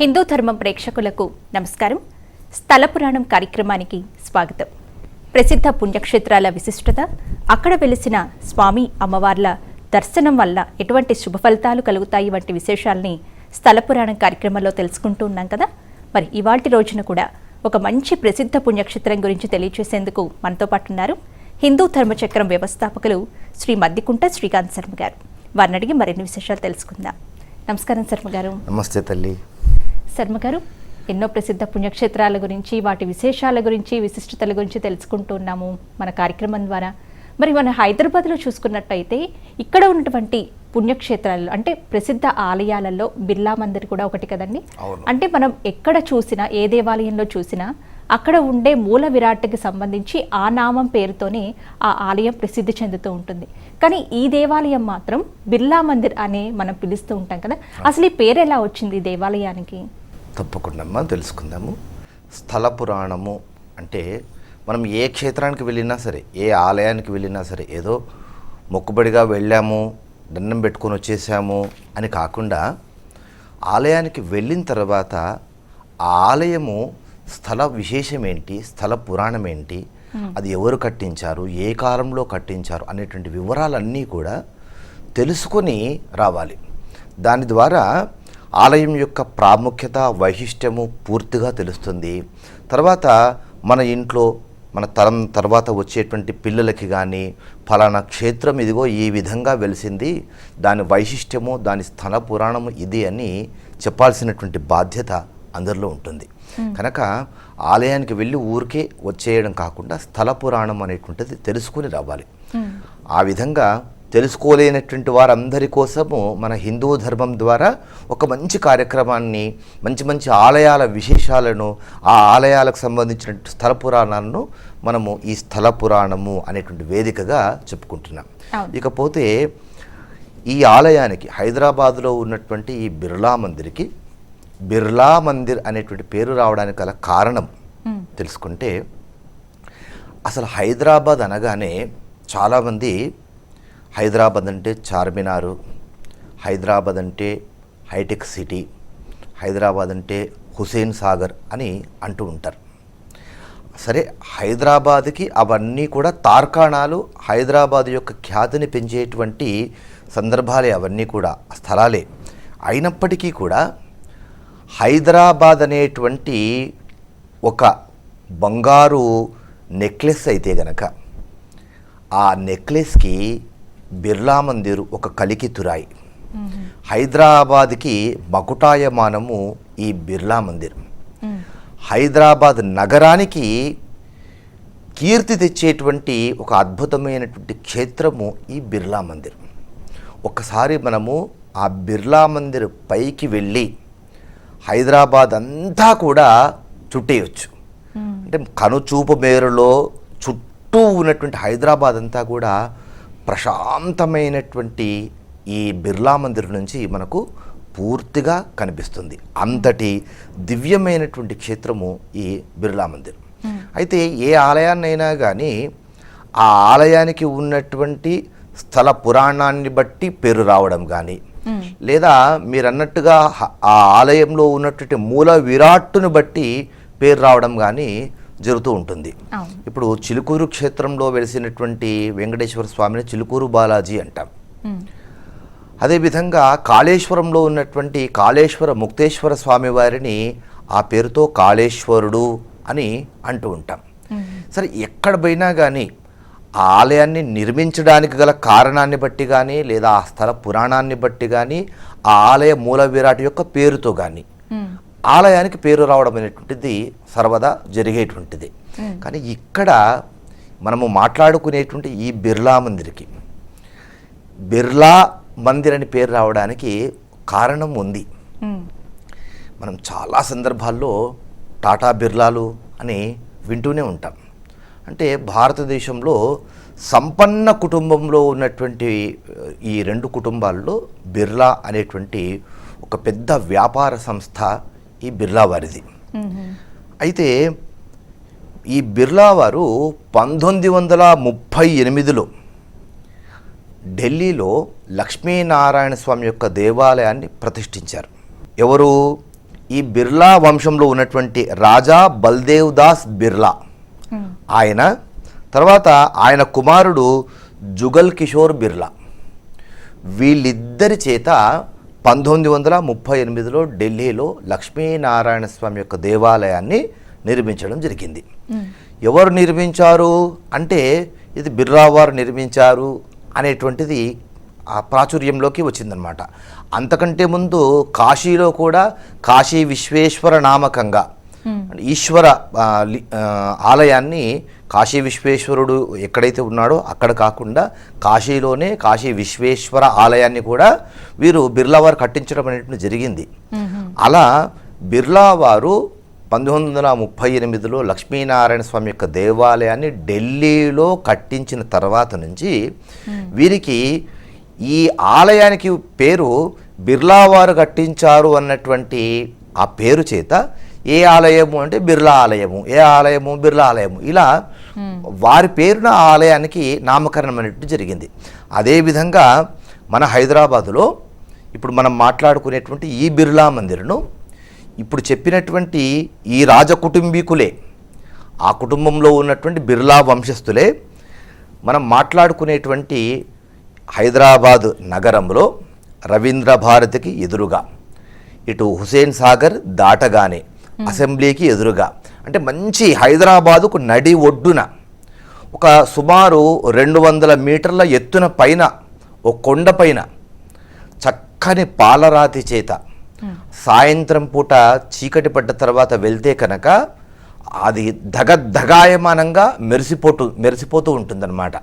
హిందూ ధర్మం ప్రేక్షకులకు నమస్కారం. స్థల పురాణం కార్యక్రమానికి స్వాగతం. ప్రసిద్ధ పుణ్యక్షేత్రాల విశిష్టత అక్కడ వెలిసిన స్వామి అమ్మవార్ల దర్శనం వల్ల ఎటువంటి శుభ ఫలితాలు కలుగుతాయి వంటి విశేషాల్ని స్థల పురాణం కార్యక్రమంలో తెలుసుకుంటూ ఉన్నాం కదా. మరి ఇవాటి రోజున కూడా ఒక మంచి ప్రసిద్ధ పుణ్యక్షేత్రం గురించి తెలియజేసేందుకు మనతో పాటు ఉన్నారు హిందూ ధర్మచక్రం వ్యవస్థాపకులు శ్రీ మద్దికుంట శ్రీకాంత్ శర్మ గారు. వారిని అడిగి మరిన్ని విశేషాలు తెలుసుకుందాం. నమస్కారం శర్మ గారు. నమస్తే తల్లి. శర్మ గారు ఎన్నో ప్రసిద్ధ పుణ్యక్షేత్రాల గురించి వాటి విశేషాల గురించి విశిష్టతల గురించి తెలుసుకుంటూ ఉన్నాము మన కార్యక్రమం ద్వారా. మరి మన హైదరాబాద్లో చూసుకున్నట్టయితే ఇక్కడ ఉన్నటువంటి పుణ్యక్షేత్రాలు అంటే ప్రసిద్ధ ఆలయాలలో బిర్లా మందిర్ కూడా ఒకటి కదండి. అంటే మనం ఎక్కడ చూసినా ఏ దేవాలయంలో చూసినా అక్కడ ఉండే మూల విరాట్కి సంబంధించి ఆ నామం పేరుతోనే ఆ ఆలయం ప్రసిద్ధి చెందుతూ ఉంటుంది. కానీ ఈ దేవాలయం మాత్రం బిర్లా మందిర్ అనే మనం పిలుస్తూ ఉంటాం కదా? అసలు ఈ పేరు ఎలా వచ్చింది ఈ దేవాలయానికి? తప్పకుండా తెలుసుకుందాము. స్థల పురాణము అంటే మనం ఏ క్షేత్రానికి వెళ్ళినా సరే ఏ ఆలయానికి వెళ్ళినా సరే ఏదో మొక్కుబడిగా వెళ్ళాము దండం పెట్టుకొని వచ్చేసాము అని కాకుండా ఆలయానికి వెళ్ళిన తర్వాత ఆ ఆలయము స్థల విశేషం ఏంటి స్థల పురాణం ఏంటి అది ఎవరు కట్టించారు ఏ కాలంలో కట్టించారు అనేటువంటి వివరాలన్నీ కూడా తెలుసుకొని రావాలి. దాని ద్వారా ఆలయం యొక్క ప్రాముఖ్యత వైశిష్ట్యము పూర్తిగా తెలుస్తుంది. తర్వాత మన ఇంట్లో మన తరం తర్వాత వచ్చేటువంటి పిల్లలకి కానీ ఫలానా క్షేత్రం ఇదిగో ఈ విధంగా వెలిసింది దాని వైశిష్ట్యము దాని స్థల పురాణము ఇది అని చెప్పాల్సినటువంటి బాధ్యత అందరిలో ఉంటుంది. కనుక ఆలయానికి వెళ్ళి ఊరికే వచ్చేయడం కాకుండా స్థల పురాణం అనేటువంటిది తెలుసుకుని రావాలి. ఆ విధంగా తెలుసుకోలేనటువంటి వారందరి కోసము మన హిందూ ధర్మం ద్వారా ఒక మంచి కార్యక్రమాన్ని మంచి మంచి ఆలయాల విశేషాలను ఆ ఆలయాలకు సంబంధించిన స్థల పురాణాలను మనము ఈ స్థల పురాణము అనేటువంటి వేదికగా చెప్పుకుంటున్నాం. ఇకపోతే ఈ ఆలయానికి హైదరాబాదులో ఉన్నటువంటి ఈ బిర్లా మందిర్కి బిర్లా మందిర్ అనేటువంటి పేరు రావడానికి గల కారణం. తెలుసుకుంటే అసలు హైదరాబాద్ అనగానే చాలామంది హైదరాబాద్ అంటే చార్మినారు హైదరాబాద్ అంటే హైటెక్ సిటీ హైదరాబాద్ అంటే హుసేన్ సాగర్ అని అంటూ ఉంటారు. సరే హైదరాబాద్కి అవన్నీ కూడా తార్కాణాలు హైదరాబాద్ యొక్క ఖ్యాతిని పెంచేటువంటి సందర్భాలే అవన్నీ కూడా స్థలాలే. అయినప్పటికీ కూడా హైదరాబాద్ అనేటువంటి ఒక బంగారు నెక్లెస్ అయితే గనక ఆ నెక్లెస్కి బిర్లా మందిర్ ఒక కలికి తురాయి. హైదరాబాద్కి మకుటాయమానము ఈ బిర్లా మందిర్. హైదరాబాద్ నగరానికి కీర్తి తెచ్చేటువంటి ఒక అద్భుతమైనటువంటి క్షేత్రము ఈ బిర్లా మందిర్. ఒకసారి మనము ఆ బిర్లా మందిర్ పైకి వెళ్ళి హైదరాబాద్ అంతా కూడా చుట్టేయచ్చు. అంటే కనుచూపు మేరలో చుట్టూ ఉన్నటువంటి హైదరాబాద్ అంతా కూడా ప్రశాంతమైనటువంటి ఈ బిర్లా మందిర్ నుంచి మనకు పూర్తిగా కనిపిస్తుంది. అంతటి దివ్యమైనటువంటి క్షేత్రము ఈ బిర్లా మందిర్. అయితే ఏ ఆలయాన్నైనా కానీ ఆ ఆలయానికి ఉన్నటువంటి స్థల పురాణాన్ని బట్టి పేరు రావడం కానీ లేదా మీరు అన్నట్టుగా హ- ఆ ఆలయంలో ఉన్నటువంటి మూల విరాట్టును బట్టి పేరు రావడం కానీ జరుగుతూ ఉంటుంది. ఇప్పుడు చిలుకూరు క్షేత్రంలో వెలిసినటువంటి వెంకటేశ్వర స్వామిని చిలుకూరు బాలాజీ అంటాం. అదేవిధంగా కాళేశ్వరంలో ఉన్నటువంటి కాళేశ్వర ముక్తేశ్వర స్వామి వారిని ఆ పేరుతో కాళేశ్వరుడు అని అంటూ ఉంటాం. సరే ఎక్కడ పోయినా కానీ ఆ ఆలయాన్ని నిర్మించడానికి గల కారణాన్ని బట్టి కానీ లేదా ఆ స్థల పురాణాన్ని బట్టి కానీ ఆ ఆలయ మూల విరాట్ యొక్క పేరుతో కానీ. ఆలయానికి పేరు రావడం అనేటువంటిది సర్వదా జరిగేటువంటిది. కానీ ఇక్కడ మనము మాట్లాడుకునేటువంటి ఈ బిర్లా మందిర్కి బిర్లా మందిర్ అని పేరు రావడానికి కారణం ఉంది. మనం చాలా సందర్భాల్లో టాటా బిర్లాలు అని వింటూనే ఉంటాం. అంటే భారతదేశంలో సంపన్న కుటుంబంలో ఉన్నటువంటి ఈ రెండు కుటుంబాల్లో బిర్లా అనేటువంటి ఒక పెద్ద వ్యాపార సంస్థ ఈ బిర్లా వారిది. అయితే ఈ బిర్లా వారు పంతొమ్మిది వందల ముప్పై ఎనిమిదిలో ఢిల్లీలో లక్ష్మీనారాయణ స్వామి యొక్క దేవాలయాన్ని ప్రతిష్ఠించారు. ఎవరు? ఈ బిర్లా వంశంలో ఉన్నటువంటి రాజా బల్దేవ్ దాస్ బిర్లా. ఆయన తర్వాత ఆయన కుమారుడు జుగల్ కిషోర్ బిర్లా. వీళ్ళిద్దరి చేత పంతొమ్మిది వందల ముప్పై ఎనిమిదిలో ఢిల్లీలో లక్ష్మీనారాయణ స్వామి యొక్క దేవాలయాన్ని నిర్మించడం జరిగింది. ఎవరు నిర్మించారు? అంటే ఇది బిర్లా వారు నిర్మించారు అనేటువంటిది ఆ ప్రాచుర్యంలోకి వచ్చిందనమాట అంతకంటే ముందు కాశీలో కూడా కాశీ విశ్వేశ్వర నామకంగా ఈశ్వర లి- ఆ, ఆలయాన్ని కాశీ విశ్వేశ్వరుడు ఎక్కడైతే ఉన్నాడో అక్కడ కాకుండా కాశీలోనే కాశీ విశ్వేశ్వర ఆలయాన్ని కూడా వీరు బిర్లా వారు కట్టించడం అనేటువంటి జరిగింది. అలా బిర్లా వారు పంతొమ్మిది వందల ముప్పై ఎనిమిదిలో లక్ష్మీనారాయణ స్వామి యొక్క దేవాలయాన్ని ఢిల్లీలో కట్టించిన తర్వాత నుంచి వీరికి ఈ ఆలయానికి పేరు బిర్లా వారు కట్టించారు అన్నటువంటి ఆ పేరు చేత ఏ ఆలయము అంటే బిర్లా ఆలయము ఏ ఆలయము బిర్లా ఆలయము. ఇలా వారి పేరున ఆలయానికి నామకరణం అనేట్టు జరిగింది. అదేవిధంగా మన హైదరాబాదులో ఇప్పుడు మనం మాట్లాడుకునేటువంటి ఈ బిర్లా మందిర్ను ఇప్పుడు చెప్పినటువంటి ఈ రాజకుటుంబీకులే ఆ కుటుంబంలో ఉన్నటువంటి బిర్లా వంశస్థులే మనం మాట్లాడుకునేటువంటి హైదరాబాద్ నగరంలో రవీంద్ర భారతికి ఎదురుగా ఇటు హుసేన్ సాగర్ దాటగానే అసెంబ్లీకి ఎదురుగా. అంటే మంచి హైదరాబాదుకు నడి ఒడ్డున ఒక సుమారు రెండు వందల మీటర్ల ఎత్తున పైన ఒక కొండ పైన చక్కని పాలరాతి చేత సాయంత్రం పూట చీకటి పడ్డ తర్వాత వెళ్తే కనుక అది ధగ ధగాయమానంగా మెరిసిపోతూ మెరిసిపోతూ ఉంటుందన్నమాట.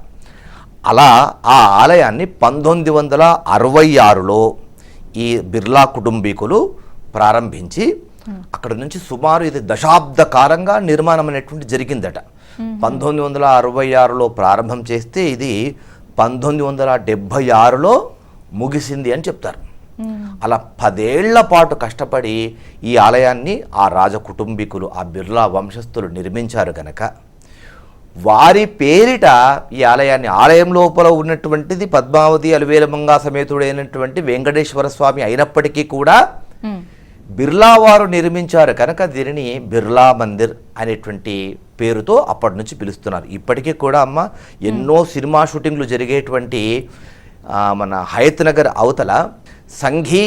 అలా ఆ ఆలయాన్ని పంతొమ్మిది వందల అరవై ఆరులో ఈ బిర్లా కుటుంబీకులు ప్రారంభించి అక్కడ నుంచి సుమారు ఇది దశాబ్ద కాలంగా నిర్మాణం అనేటువంటి జరిగిందట. పంతొమ్మిది వందల అరవై ఆరులో ప్రారంభం చేస్తే ఇది పంతొమ్మిది వందల డెబ్భై ఆరులో ముగిసింది అని చెప్తారు. అలా పదేళ్ళ పాటు కష్టపడి ఈ ఆలయాన్ని ఆ రాజ కుటుంబీకులు ఆ బిర్లా వంశస్థులు నిర్మించారు గనక వారి పేరిట ఈ ఆలయాన్ని ఆలయం లోపల ఉన్నటువంటిది పద్మావతి అలివేలమంగా సమేతుడైనటువంటి వెంకటేశ్వర స్వామి అయినప్పటికీ కూడా బిర్లా వారు నిర్మించారు కనుక దీనిని బిర్లా మందిర్ అనేటువంటి పేరుతో అప్పటి నుంచి పిలుస్తున్నారు. ఇప్పటికీ కూడా అమ్మ ఎన్నో సినిమా షూటింగ్లు జరిగేటువంటి మన హయత్ నగర్ అవతల సంఘీ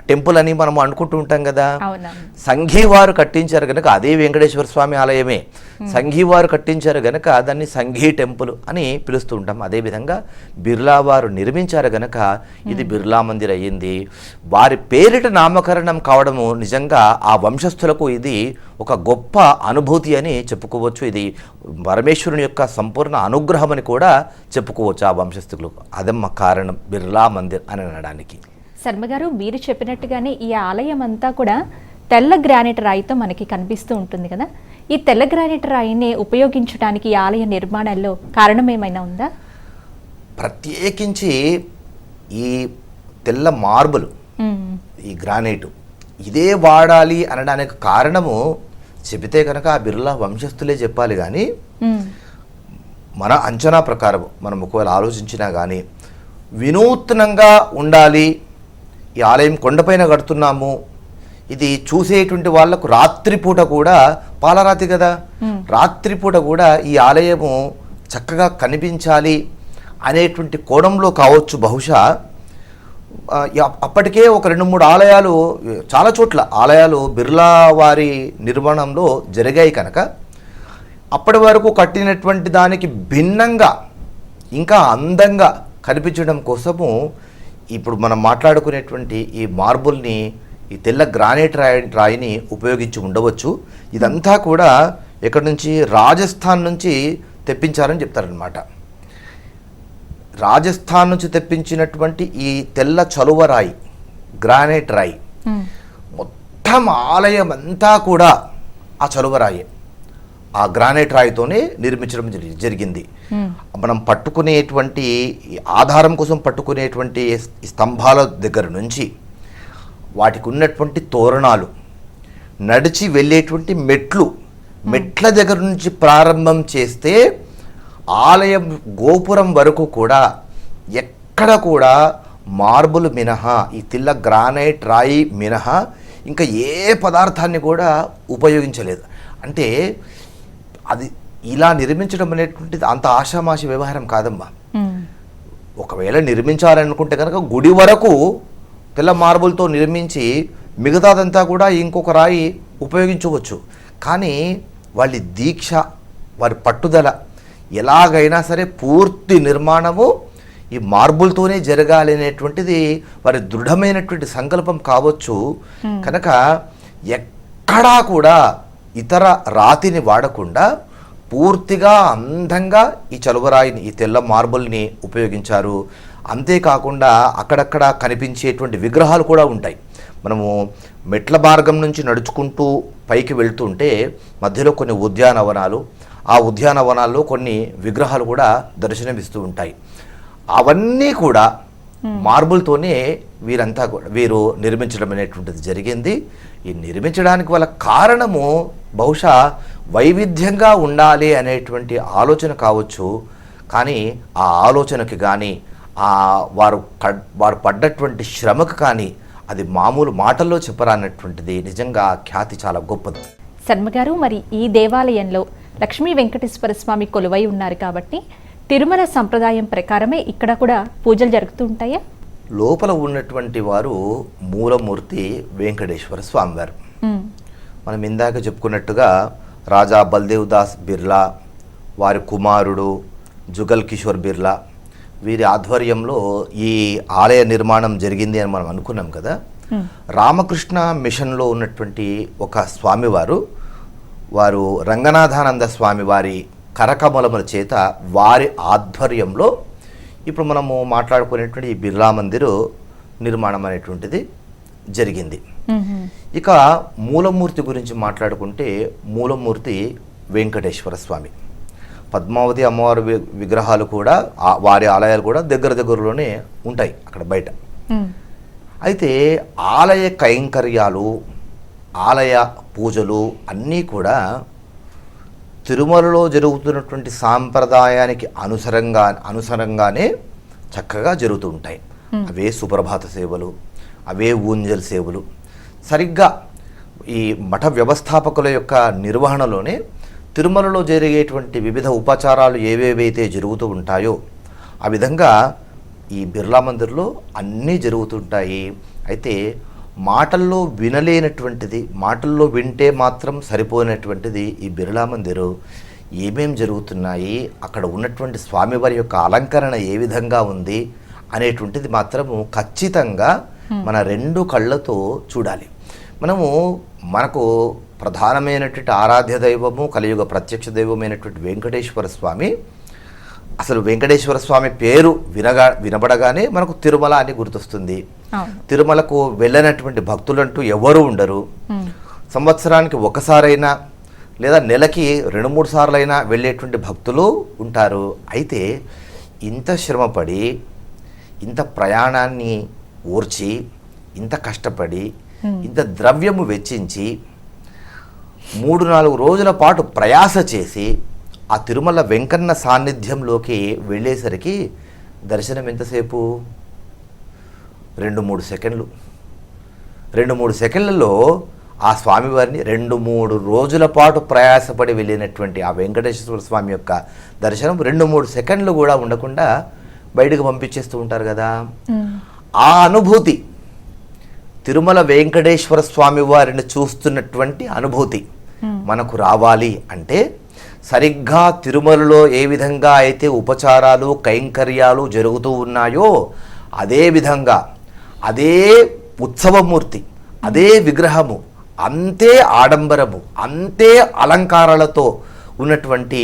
టెంపుల్ అని మనం అనుకుంటూ ఉంటాం కదా. అవునవును. సంఘీ వారు కట్టించారు గనక అదే వెంకటేశ్వర స్వామి ఆలయమే. సంఘీ వారు కట్టించారు గనక దాన్ని సంఘీ టెంపుల్ అని పిలుస్తూ ఉంటాం. అదేవిధంగా బిర్లా వారు నిర్మించారు గనక ఇది బిర్లా మందిర్ అయ్యింది. వారి పేరిట నామకరణం కావడము నిజంగా ఆ వంశస్థులకు ఇది ఒక గొప్ప అనుభూతి అని చెప్పుకోవచ్చు. ఇది పరమేశ్వరుని యొక్క సంపూర్ణ అనుగ్రహం అని కూడా చెప్పుకోవచ్చు ఆ వంశస్థులకు. అదమ్మ కారణం బిర్లా మందిర్ అని అనడానికి. శర్మ గారు మీరు చెప్పినట్టుగానే ఈ ఆలయం అంతా కూడా తెల్ల గ్రానైట్ రాయితో మనకి కనిపిస్తూ ఉంటుంది కదా. ఈ తెల్ల గ్రానైట్ రాయిని ఉపయోగించడానికి ఈ ఆలయ నిర్మాణంలో కారణం ఏమైనా ఉందా? ప్రత్యేకించి ఈ తెల్ల మార్బుల్ ఈ గ్రానైటు ఇదే వాడాలి అనడానికి కారణము చెబితే కనుక ఆ బిర్లా వంశస్థులే చెప్పాలి కానీ మన అంచనా ప్రకారం మనం ఒకవేళ ఆలోచించినా కానీ వినూత్నంగా ఉండాలి ఈ ఆలయం కొండపైన కడుతున్నాము. ఇది చూసేటువంటి వాళ్ళకు రాత్రిపూట కూడా పాలరాతి కదా. రాత్రిపూట కూడా ఈ ఆలయము చక్కగా కనిపించాలి అనేటువంటి కోణంలో కావచ్చు. బహుశా అప్పటికే ఒక రెండు మూడు ఆలయాలు చాలా చోట్ల ఆలయాలు బిర్లా వారి నిర్మాణంలో జరిగాయి కనుక అప్పటి వరకు కట్టినటువంటి దానికి భిన్నంగా ఇంకా అందంగా కనిపించడం కోసము ఇప్పుడు మనం మాట్లాడుకునేటువంటి ఈ మార్బుల్ని ఈ తెల్ల గ్రానైట్ రాయి రాయిని ఉపయోగించి ఉండవచ్చు. ఇదంతా కూడా ఎక్కడి నుంచి? రాజస్థాన్ నుంచి తెప్పించారని చెప్తారనమాట రాజస్థాన్ నుంచి తెప్పించినటువంటి ఈ తెల్ల చలువ రాయి గ్రానైట్ రాయి మొత్తం ఆలయం అంతా కూడా ఆ చలువరాయే ఆ గ్రానైట్ రాయితోనే నిర్మించడం జరి- జరిగింది. మనం పట్టుకునేటువంటి ఆధారం కోసం పట్టుకునేటువంటి స్తంభాల దగ్గర నుంచి వాటికి ఉన్నటువంటి తోరణాలు నడిచి వెళ్ళేటువంటి మెట్లు మెట్ల దగ్గర నుంచి ప్రారంభం చేస్తే ఆలయం గోపురం వరకు కూడా ఎక్కడ కూడా మార్బుల్ మినహా ఈ తిల్ల గ్రానైట్ రాయి మినహా ఇంకా ఏ పదార్థాన్ని కూడా ఉపయోగించలేదు. అంటే అది ఇలా నిర్మించడం అనేటువంటిది అంత ఆషామాషి వ్యవహారం కాదమ్మా. ఒకవేళ నిర్మించాలనుకుంటే కనుక గుడి వరకు తెల్ల మార్బుల్తో నిర్మించి మిగతాదంతా కూడా ఇంకొక రాయి ఉపయోగించవచ్చు. కానీ వాళ్ళ దీక్ష వారి పట్టుదల ఎలాగైనా సరే పూర్తి నిర్మాణము ఈ మార్బుల్తోనే జరగాలి అనేటువంటిది వారి దృఢమైనటువంటి సంకల్పం కావచ్చు. కనుక ఎక్కడా కూడా ఇతర రాతిని వాడకుండా పూర్తిగా అందంగా ఈ చలువరాయిని ఈ తెల్ల మార్బుల్ని ఉపయోగించారు. అంతేకాకుండా అక్కడక్కడ కనిపించేటువంటి విగ్రహాలు కూడా ఉంటాయి. మనము మెట్ల మార్గం నుంచి నడుచుకుంటూ పైకి వెళ్తుంటే మధ్యలో కొన్ని ఉద్యానవనాలు ఆ ఉద్యానవనాల్లో కొన్ని విగ్రహాలు కూడా దర్శనమిస్తూ ఉంటాయి. అవన్నీ కూడా మార్బుల్తోనే వీరంతా కూడా వీరు నిర్మించడం అనేటువంటిది జరిగింది. ఈ నిర్మించడానికి వాళ్ళ కారణము బహుశా వైవిధ్యంగా ఉండాలి అనేటువంటి ఆలోచన కావచ్చు. కానీ ఆ ఆలోచనకి కానీ ఆ వారు వారు పడ్డటువంటి శ్రమకు కానీ అది మామూలు మాటల్లో చెప్పరానటువంటిది నిజంగా ఖ్యాతి చాలా గొప్పది. శర్మ గారు మరి ఈ దేవాలయంలో లక్ష్మీ వెంకటేశ్వర స్వామి కొలువై ఉన్నారు కాబట్టి తిరుమల సంప్రదాయం ప్రకారమే ఇక్కడ కూడా పూజలు జరుగుతూ ఉంటాయా? లోపల ఉన్నటువంటి వారు మూలమూర్తి వెంకటేశ్వర స్వామివారు. మనం ఇందాక చెప్పుకున్నట్టుగా రాజా బల్దేవ్ దాస్ బిర్లా వారి కుమారుడు జుగల్ కిషోర్ బిర్లా వీరి ఆధ్వర్యంలో ఈ ఆలయ నిర్మాణం జరిగింది అని మనం అనుకున్నాం కదా. రామకృష్ణ మిషన్లో ఉన్నటువంటి ఒక స్వామివారు వారు రంగనాథానంద స్వామి వారి కరకమలముల చేత వారి ఆధ్వర్యంలో ఇప్పుడు మనము మాట్లాడుకునేటువంటి ఈ బిర్లా మందిరు నిర్మాణం అనేటువంటిది జరిగింది. ఇక మూలమూర్తి గురించి మాట్లాడుకుంటే మూలమూర్తి వెంకటేశ్వర స్వామి. పద్మావతి అమ్మవారి విగ్రహాలు కూడా వారి ఆలయాలు కూడా దగ్గర దగ్గరలోనే ఉంటాయి అక్కడ బయట. అయితే ఆలయ కైంకర్యాలు ఆలయ పూజలు అన్నీ కూడా తిరుమలలో జరుగుతున్నటువంటి సాంప్రదాయానికి అనుసరంగా అనుసరంగానే చక్కగా జరుగుతూ ఉంటాయి. అవే సుప్రభాత సేవలు అవే ఊంజల్ సేవలు. సరిగ్గా ఈ మఠ వ్యవస్థాపకుల యొక్క నిర్వహణలోనే తిరుమలలో జరిగేటువంటి వివిధ ఉపచారాలు ఏవేవైతే జరుగుతూ ఉంటాయో ఆ విధంగా ఈ బిర్లా మందిర్లో అన్నీ జరుగుతుంటాయి అయితే మాటల్లో వినలేనటువంటిది మాటల్లో వింటే మాత్రం సరిపోయినటువంటిది ఈ బిర్లా మందిరు. ఏమేం జరుగుతున్నాయి? అక్కడ ఉన్నటువంటి స్వామివారి యొక్క అలంకరణ ఏ విధంగా ఉంది? అనేటువంటిది మాత్రము ఖచ్చితంగా మన రెండు కళ్ళతో చూడాలి. మనము మనకు ప్రధానమైనటువంటి ఆరాధ్య దైవము కలియుగ ప్రత్యక్ష దైవమైనటువంటి వెంకటేశ్వర స్వామి అసలు వెంకటేశ్వర స్వామి పేరు వినగా వినబడగానే మనకు తిరుమల అని గుర్తొస్తుంది. తిరుమలకు వెళ్ళనటువంటి భక్తులంటూ ఎవరు ఉండరు. సంవత్సరానికి ఒకసారైనా లేదా నెలకి రెండు మూడు సార్లైనా వెళ్ళేటువంటి భక్తులు ఉంటారు. అయితే ఇంత శ్రమపడి ఇంత ప్రయాణాన్ని ఓర్చి ఇంత కష్టపడి ఇంత ద్రవ్యము వెచ్చించి మూడు నాలుగు రోజుల పాటు ప్రయాస చేసి ఆ తిరుమల వెంకన్న సాన్నిధ్యంలోకి వెళ్ళేసరికి దర్శనం ఎంతసేపు? రెండు మూడు సెకండ్లు. రెండు మూడు సెకండ్లలో ఆ స్వామివారిని రెండు మూడు రోజుల పాటు ప్రయాసపడి వెళ్ళినటువంటి ఆ వెంకటేశ్వర స్వామి యొక్క దర్శనం రెండు మూడు సెకండ్లు కూడా ఉండకుండా బయటకు పంపించేస్తూ ఉంటారు కదా. ఆ అనుభూతి తిరుమల వెంకటేశ్వర స్వామి వారిని చూస్తున్నటువంటి అనుభూతి మనకు రావాలి అంటే సరిగ్గా తిరుమలలో ఏ విధంగా అయితే ఉపచారాలు కైంకర్యాలు జరుగుతూ ఉన్నాయో అదే విధంగా అదే ఉత్సవమూర్తి అదే విగ్రహము అంతే ఆడంబరము అంతే అలంకారాలతో ఉన్నటువంటి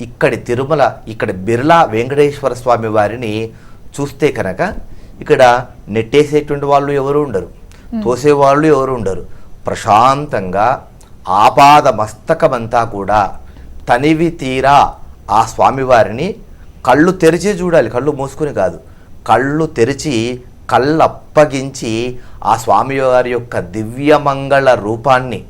ఇక్కడి తిరుమల ఇక్కడ బిర్లా వెంకటేశ్వర స్వామి వారిని చూస్తే కనుక ఇక్కడ నెట్టేసేటువంటి వాళ్ళు ఎవరు ఉండరు తోసేవాళ్ళు ఎవరు ఉండరు. ప్రశాంతంగా ఆపాద మస్తకమంతా కూడా తనివి తీరా ఆ స్వామివారిని కళ్ళు తెరిచి చూడాలి. కళ్ళు మూసుకుని కాదు. కళ్ళు తెరిచి కళ్ళు అప్పగించి ఆ స్వామివారి యొక్క దివ్యమంగళ రూపాన్ని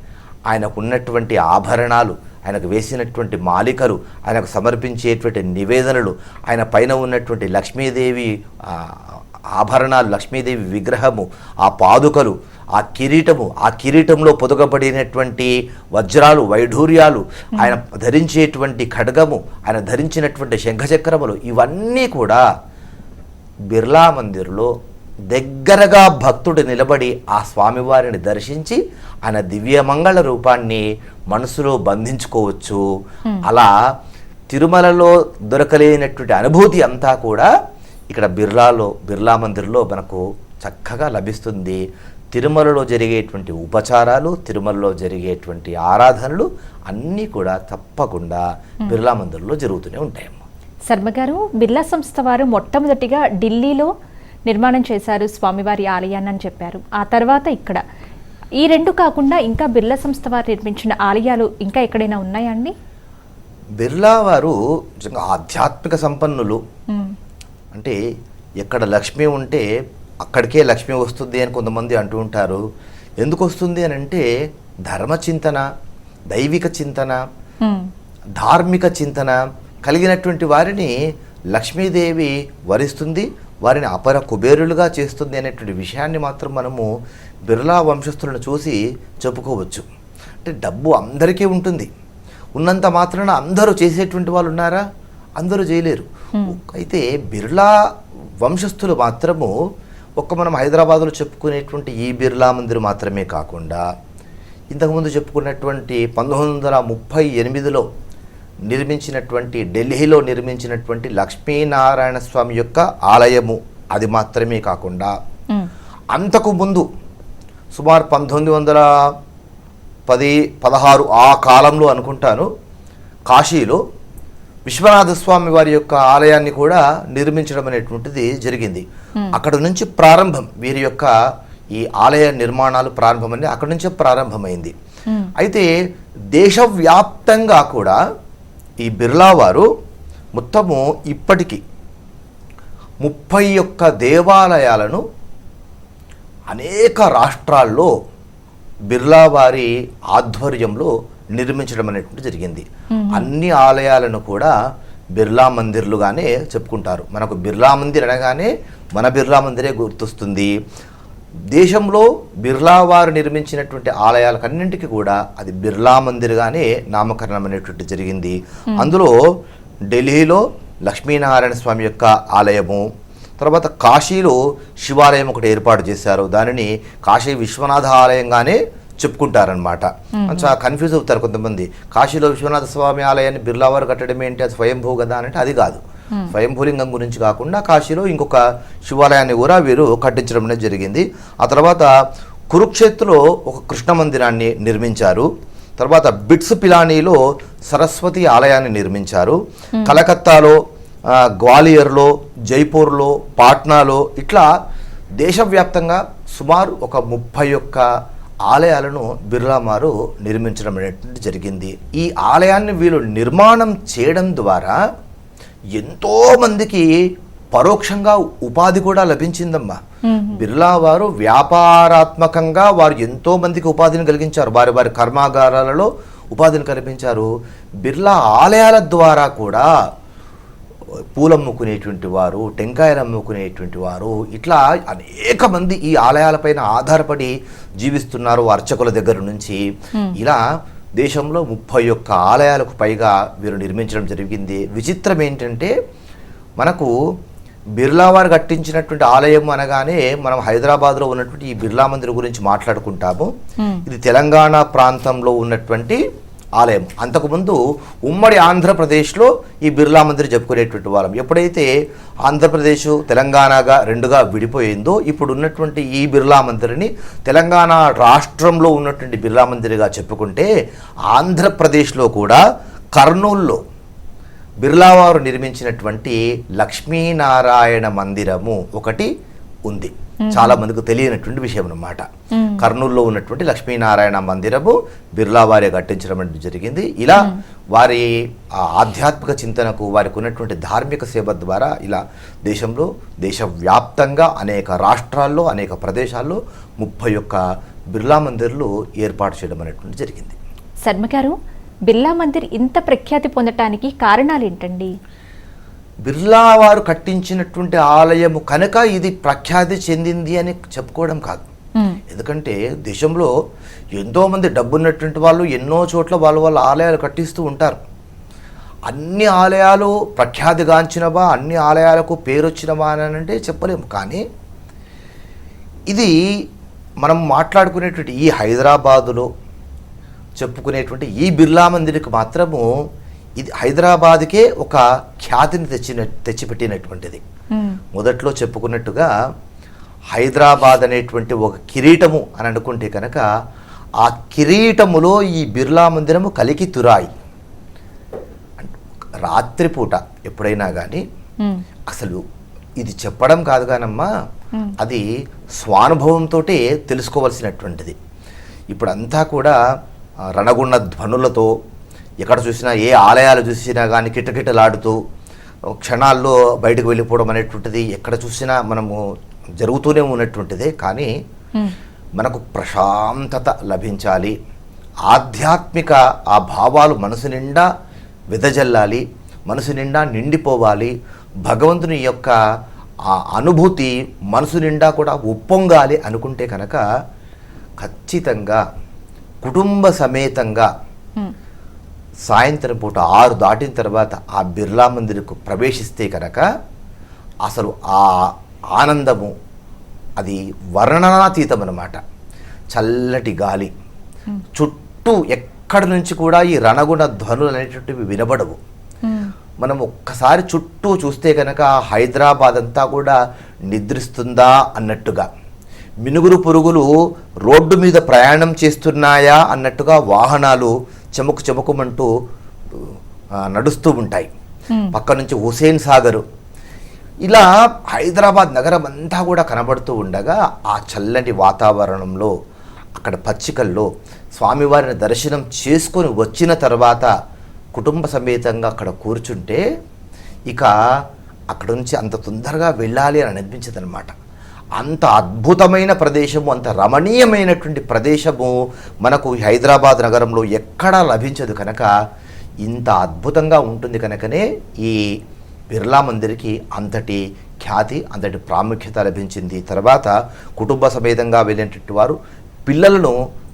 ఆయనకు ఉన్నటువంటి ఆభరణాలు ఆయనకు వేసినటువంటి మాలికలు ఆయనకు సమర్పించేటువంటి నివేదనలు ఆయన పైన ఉన్నటువంటి లక్ష్మీదేవి ఆభరణాలు లక్ష్మీదేవి విగ్రహము ఆ పాదుకలు ఆ కిరీటము ఆ కిరీటంలో పొదగబడినటువంటి వజ్రాలు వైఢూర్యాలు ఆయన ధరించేటువంటి ఖడ్గము ఆయన ధరించినటువంటి శంఖచక్రములు ఇవన్నీ కూడా బిర్లా మందిర్లో దగ్గరగా భక్తుడు నిలబడి ఆ స్వామివారిని దర్శించి ఆయన దివ్యమంగళ రూపాన్ని మనసులో బంధించుకోవచ్చు. అలా తిరుమలలో దొరకలేనటువంటి అనుభూతి అంతా కూడా ఇక్కడ బిర్లాలో బిర్లా మందిర్లో మనకు చక్కగా లభిస్తుంది. తిరుమలలో జరిగేటువంటి ఉపచారాలు తిరుమలలో జరిగేటువంటి ఆరాధనలు అన్నీ కూడా తప్పకుండా బిర్లా మందిర్లో జరుగుతూనే ఉంటాయమ్మా. శర్మ గారు బిర్లా సంస్థ వారు మొట్టమొదటిగా ఢిల్లీలో నిర్మాణం చేశారు స్వామివారి ఆలయాన్ని అని చెప్పారు. ఆ తర్వాత ఇక్కడ. ఈ రెండు కాకుండా ఇంకా బిర్లా సంస్థ వారు నిర్మించిన ఆలయాలు ఇంకా ఎక్కడైనా ఉన్నాయా అండి? బిర్లా వారు ఆధ్యాత్మిక సంపన్నులు. అంటే ఎక్కడ లక్ష్మి ఉంటే అక్కడికే లక్ష్మి వస్తుంది అని కొంతమంది అంటూ ఉంటారు. ఎందుకు వస్తుంది అని అంటే ధర్మ చింతన దైవిక చింతన. ధార్మిక చింతన కలిగినటువంటి వారిని లక్ష్మీదేవి వరిస్తుంది వారిని అపర కుబేరులుగా చేస్తుంది అనేటువంటి విషయాన్ని మాత్రం మనము బిర్లా వంశస్థులను చూసి చెప్పుకోవచ్చు. అంటే డబ్బు అందరికీ ఉంటుంది. ఉన్నంత మాత్రాన అందరూ చేసేటువంటి వాళ్ళు ఉన్నారా? అందరూ చేయలేరు అయితే బిర్లా వంశస్థులు మాత్రము ఒక్క మనం హైదరాబాదులో చెప్పుకునేటువంటి ఈ బిర్లా మందిర్ మాత్రమే కాకుండా ఇంతకుముందు చెప్పుకున్నటువంటి పంతొమ్మిది వందల ముప్పై ఎనిమిదిలో నిర్మించినటువంటి ఢిల్లీలో నిర్మించినటువంటి లక్ష్మీనారాయణ స్వామి యొక్క ఆలయము అది మాత్రమే కాకుండా. అంతకు ముందు సుమారు పంతొమ్మిది వందల పది పదహారు ఆ కాలంలో అనుకుంటాను కాశీలో విశ్వనాథ స్వామి వారి యొక్క ఆలయాన్ని కూడా నిర్మించడం అనేటువంటిది జరిగింది. అక్కడ నుంచి ప్రారంభం వీరి యొక్క ఈ ఆలయ నిర్మాణాలు ప్రారంభమని అక్కడి నుంచే ప్రారంభమైంది. అయితే దేశవ్యాప్తంగా కూడా ఈ బిర్లా వారు మొత్తము ఇప్పటికీ ముప్పై ఒక్క దేవాలయాలను అనేక రాష్ట్రాల్లో బిర్లా వారి ఆధ్వర్యంలో నిర్మించడం అనేటువంటి జరిగింది. అన్ని ఆలయాలను కూడా బిర్లా మందిర్లుగానే చెప్పుకుంటారు. మనకు బిర్లా మందిర్ అనగానే మన బిర్లా మందిరే గుర్తొస్తుంది. దేశంలో బిర్లా వారు నిర్మించినటువంటి ఆలయాలకన్నింటికి కూడా అది బిర్లా మందిర్గానే నామకరణం అనేటువంటి జరిగింది. అందులో ఢిల్లీలో లక్ష్మీనారాయణ స్వామి యొక్క ఆలయము తర్వాత కాశీలో శివాలయం ఒకటి ఏర్పాటు చేశారు. దానిని కాశీ విశ్వనాథ ఆలయంగానే చెప్పుకుంటారనమాట చాలా కన్ఫ్యూజ్ అవుతారు కొంతమంది. కాశీలో విశ్వనాథ స్వామి ఆలయాన్ని బిర్లా వారు కట్టడం ఏంటి అది స్వయంభూ కదా అంటే అది కాదు. స్వయంభూలింగం గురించి కాకుండా కాశీలో ఇంకొక శివాలయాన్ని కూడా వీరు కట్టించడం అనేది జరిగింది. ఆ తర్వాత కురుక్షేత్రలో ఒక కృష్ణ మందిరాన్ని నిర్మించారు. తర్వాత బిట్స్ పిలానీలో సరస్వతి ఆలయాన్ని నిర్మించారు. కలకత్తాలో గ్వాలియర్లో జైపూర్లో పాట్నాలో ఇట్లా దేశవ్యాప్తంగా సుమారు ఒక ముప్పై ఒక్క ఆలయాలను బిర్లామారు నిర్మించడం అనేటువంటి జరిగింది. ఈ ఆలయాన్ని వీళ్ళు నిర్మాణం చేయడం ద్వారా ఎంతో మందికి పరోక్షంగా ఉపాధి కూడా లభించిందమ్మా. బిర్లా వారు వ్యాపారాత్మకంగా వారు ఎంతో మందికి ఉపాధిని కలిగించారు. వారి వారి కర్మాగారాలలో ఉపాధిని కల్పించారు. బిర్లా ఆలయాల ద్వారా కూడా పూలు అమ్ముకునేటువంటి వారు టెంకాయలు అమ్ముకునేటువంటి వారు ఇట్లా అనేక మంది ఈ ఆలయాలపైన ఆధారపడి జీవిస్తున్నారు అర్చకుల దగ్గర నుంచి. ఇలా దేశంలో ముప్పై ఒక్క ఆలయాలకు పైగా వీరు నిర్మించడం జరిగింది. విచిత్రం ఏంటంటే మనకు బిర్లా వారు కట్టించినటువంటి ఆలయం అనగానే మనం హైదరాబాద్లో ఉన్నటువంటి ఈ బిర్లా మందిర్ గురించి మాట్లాడుకుంటాము. ఇది తెలంగాణ ప్రాంతంలో ఉన్నటువంటి ఆలయం. అంతకుముందు ఉమ్మడి ఆంధ్రప్రదేశ్లో ఈ బిర్లా మందిర్ చెప్పుకునేటువంటి వాళ్ళం ఎప్పుడైతే ఆంధ్రప్రదేశ్ తెలంగాణగా రెండుగా విడిపోయిందో ఇప్పుడు ఉన్నటువంటి ఈ బిర్లా మందిర్ని తెలంగాణ రాష్ట్రంలో ఉన్నటువంటి బిర్లా మందిర్గా చెప్పుకుంటే ఆంధ్రప్రదేశ్లో కూడా కర్నూల్లో బిర్లా వారు నిర్మించినటువంటి లక్ష్మీనారాయణ మందిరము ఒకటి ఉంది. చాలా మందికి తెలియనటువంటి విషయం అన్నమాట. కర్నూలులో ఉన్నటువంటి లక్ష్మీనారాయణ మందిరము బిర్లా వారే కట్టించడం అనేది జరిగింది. ఇలా వారి ఆధ్యాత్మిక చింతనకు వారికి ఉన్నటువంటి ధార్మిక సేవ ద్వారా ఇలా దేశంలో దేశవ్యాప్తంగా అనేక రాష్ట్రాల్లో అనేక ప్రదేశాల్లో ముప్పై ఒక్క బిర్లా మందిర్లు ఏర్పాటు చేయడం అనేటువంటి జరిగింది. శర్మ గారు బిర్లా మందిర్ ఇంత ప్రఖ్యాతి పొందటానికి కారణాలు ఏంటండి బిర్లా వారు కట్టించినటువంటి ఆలయము కనుక ఇది ప్రఖ్యాతి చెందింది అని చెప్పుకోవడం కాదు. ఎందుకంటే దేశంలో ఎంతోమంది డబ్బున్నటువంటి వాళ్ళు ఎన్నో చోట్ల వాళ్ళ వాళ్ళ ఆలయాలు కట్టిస్తూ ఉంటారు. అన్ని ఆలయాలు ప్రఖ్యాతిగాంచినవా అన్ని ఆలయాలకు పేరు వచ్చినవా అని అంటే చెప్పలేము. కానీ ఇది మనం మాట్లాడుకునేటువంటి ఈ హైదరాబాదులో చెప్పుకునేటువంటి ఈ బిర్లా మందిరికి మాత్రము ఇది హైదరాబాద్కే ఒక ఖ్యాతిని తెచ్చిన తెచ్చిపెట్టినటువంటిది. మొదట్లో చెప్పుకున్నట్టుగా హైదరాబాద్ అనేటువంటి ఒక కిరీటము అని అనుకుంటే కనుక ఆ కిరీటములో ఈ బిర్లా మందిరము కలికి తురాయి రాత్రిపూట ఎప్పుడైనా కానీ. అసలు ఇది చెప్పడం కాదు కానమ్మా మ్మ్. అది స్వానుభవంతో తెలుసుకోవాల్సినటువంటిది ఇప్పుడంతా కూడా రణగుణ ధ్వనులతో ఎక్కడ చూసినా ఏ ఆలయాలు చూసినా కానీ కిటకిటలాడుతూ క్షణాల్లో బయటకు వెళ్ళిపోవడం అనేటువంటిది ఎక్కడ చూసినా మనము జరుగుతూనే ఉన్నటువంటిదే కానీ. మనకు ప్రశాంతత లభించాలి ఆధ్యాత్మిక ఆ భావాలు మనసు నిండా వెదజల్లాలి మనసు నిండా నిండిపోవాలి భగవంతుని యొక్క ఆ అనుభూతి మనసు నిండా కూడా ఉప్పొంగాలి అనుకుంటే కనుక ఖచ్చితంగా కుటుంబ సమేతంగా. సాయంత్రం పూట ఆరు దాటిన తర్వాత ఆ బిర్లా మందిర్కు ప్రవేశిస్తే కనుక అసలు ఆ ఆనందము అది వర్ణనాతీతం అన్నమాట. చల్లటి గాలి. చుట్టూ ఎక్కడి నుంచి కూడా ఈ రణగుణ ధ్వనులు అనేటువంటివి వినబడవు. మనం ఒక్కసారి చుట్టూ చూస్తే కనుక హైదరాబాద్ అంతా కూడా నిద్రిస్తుందా అన్నట్టుగా. మినుగురు పురుగులు రోడ్డు మీద ప్రయాణం చేస్తున్నాయా అన్నట్టుగా వాహనాలు చెమకు చెమకుమంటూ నడుస్తూ ఉంటాయి. పక్క నుంచి హుసేన్ సాగరు. ఇలా హైదరాబాద్ నగరం అంతా కూడా కనబడుతూ ఉండగా ఆ చల్లని వాతావరణంలో అక్కడ పచ్చికల్లో స్వామివారిని దర్శనం చేసుకొని వచ్చిన తర్వాత కుటుంబ సమేతంగా అక్కడ కూర్చుంటే ఇక అక్కడ నుంచి అంత తొందరగా వెళ్ళాలి అని అనిపించదు అనమాట అంత అద్భుతమైన ప్రదేశము అంత రమణీయమైనటువంటి ప్రదేశము మనకు హైదరాబాద్ నగరంలో ఎక్కడా లభించదు కనుక ఇంత అద్భుతంగా ఉంటుంది కనుకనే ఈ బిర్లా మందిర్కి అంతటి ఖ్యాతి అంతటి ప్రాముఖ్యత లభించింది. తర్వాత కుటుంబ సమేతంగా వెళ్ళినటువంటి వారు పిల్లలను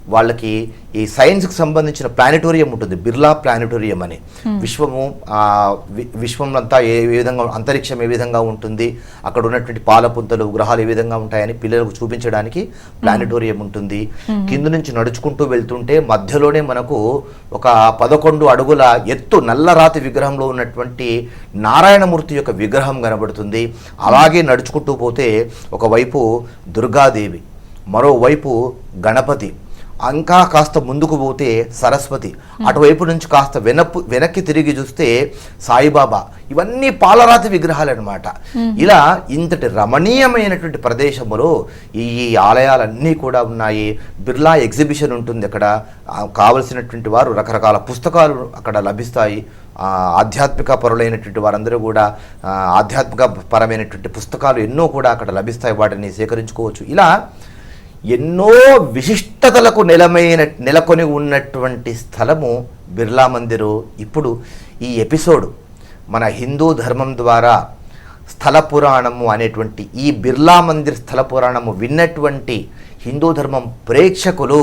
వాళ్ళకి ఈ సైన్స్కి సంబంధించిన ప్లానిటోరియం ఉంటుంది. బిర్లా ప్లానిటోరియం అని. విశ్వము ఆ, వి- విశ్వం అంతా ఏ ఏ విధంగా అంతరిక్షం ఏ విధంగా ఉంటుంది అక్కడ ఉన్నటువంటి పాలపుంతలు గ్రహాలు ఏ విధంగా ఉంటాయని పిల్లలకు చూపించడానికి ప్లానిటోరియం ఉంటుంది. కింద నుంచి నడుచుకుంటూ వెళ్తుంటే మధ్యలోనే మనకు ఒక పదకొండు అడుగుల ఎత్తు నల్లరాతి విగ్రహంలో ఉన్నటువంటి నారాయణమూర్తి యొక్క విగ్రహం కనబడుతుంది. అలాగే నడుచుకుంటూ పోతే ఒకవైపు దుర్గాదేవి మరోవైపు గణపతి. ఇంకా కాస్త ముందుకు పోతే సరస్వతి. అటువైపు నుంచి కాస్త వెనప్పు వెనక్కి తిరిగి చూస్తే సాయిబాబా. ఇవన్నీ పాలరాతి విగ్రహాలు అనమాట ఇలా ఇంతటి రమణీయమైనటువంటి ప్రదేశములో ఈ ఆలయాలన్నీ కూడా ఉన్నాయి. బిర్లా ఎగ్జిబిషన్ ఉంటుంది అక్కడ. కావలసినటువంటి వారు రకరకాల పుస్తకాలు అక్కడ లభిస్తాయి. ఆధ్యాత్మిక పరులైనటువంటి వారందరూ కూడా ఆధ్యాత్మిక పరమైనటువంటి పుస్తకాలు ఎన్నో కూడా అక్కడ లభిస్తాయి. వాటిని సేకరించుకోవచ్చు. ఇలా ఎన్నో విశిష్టతలకు నెలమైన నెలకొని ఉన్నటువంటి స్థలము బిర్లా మందిరు. ఇప్పుడు ఈ ఎపిసోడ్ మన హిందూ ధర్మం ద్వారా స్థల పురాణము అనేటువంటి ఈ బిర్లా మందిర్ స్థల పురాణము విన్నటువంటి హిందూ ధర్మం ప్రేక్షకులు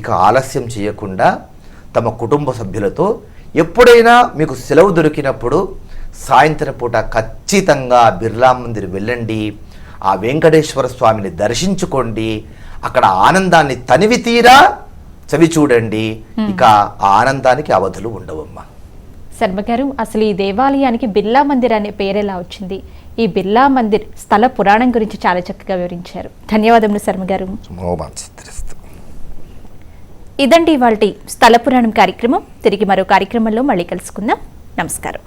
ఇక ఆలస్యం చేయకుండా తమ కుటుంబ సభ్యులతో ఎప్పుడైనా మీకు సెలవు దొరికినప్పుడు సాయంత్రం పూట ఖచ్చితంగా బిర్లా మందిర్ వెళ్ళండి. ఆ వెంకటేశ్వర స్వామిని దర్శించుకోండి. అక్కడ ఆనందాన్ని తనివి తీరా చవి చూడండి. ఇక ఆ ఆనందానికి అవధులు ఉండవమ్మా. శర్మ గారు అసలు ఈ దేవాలయానికి బిర్లా మందిర్ అనే పేరు ఎలా వచ్చింది? ఈ బిర్లా మందిర్ స్థల పురాణం గురించి చాలా చక్కగా వివరించారు. ధన్యవాదములు శర్మ గారు. మనోమాంసిద్ధిరస్తు. ఇదండి ఇవాళ స్థల పురాణం కార్యక్రమం. తిరిగి మరో కార్యక్రమంలో మళ్ళీ కలుసుకుందాం. నమస్కారం.